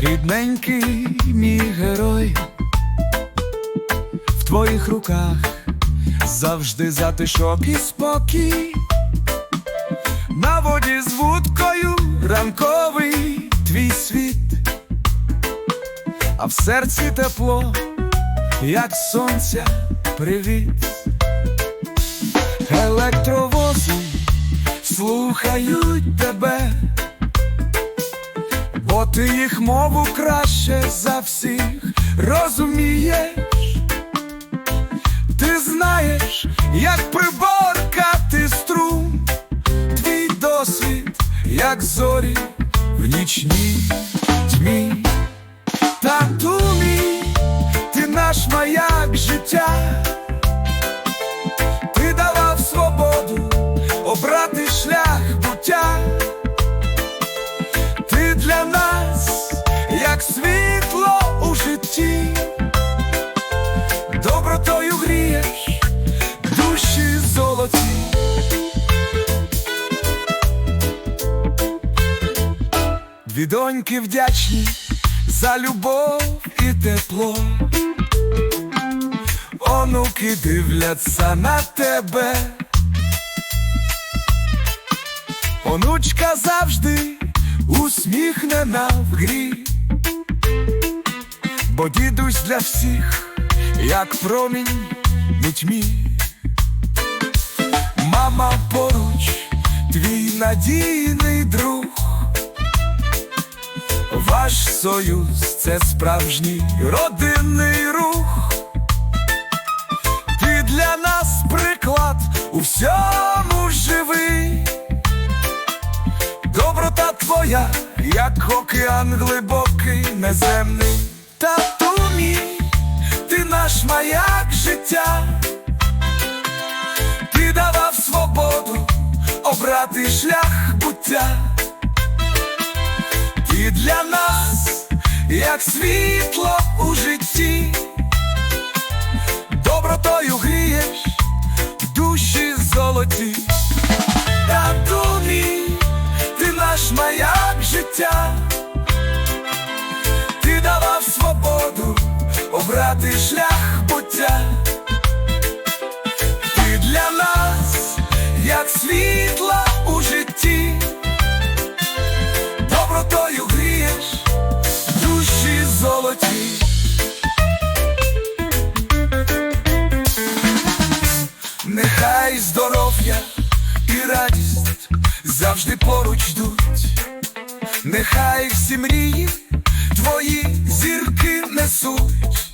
Рідненький мій герой, в твоїх руках завжди затишок і спокій. На воді з вудкою ранковий твій світ, а в серці тепло, як сонця, привіт. Електровози слухають тебе, ти їх мову краще за всіх розумієш. Ти знаєш, як приборкати струм, твій досвід, як зорі в нічній тьмі. Тату мій, ти наш маяк життя, Дві доньки вдячні за любов і тепло. Онуки дивляться на тебе. Онучка завжди усміхнена в грі, бо дідусь для всіх, як промінь у тьмі. Мама поруч, твій надійний друг. Ваш союз це справжній родинний рух. Ти для нас приклад у всьому живий. Доброта твоя, як океан глибокий, неземний. Тату мій, ти наш маяк життя, ти давав свободу обрати шлях буття. Ти для нас, як світло у житті, добротою грієш завжди поруч йдуть, нехай всі мрії твої зірки несуть.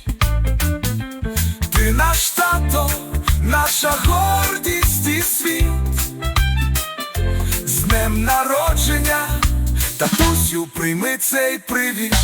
Ти наш тато, наша гордість і світ. З днем народження, татусю, прийми цей привіт.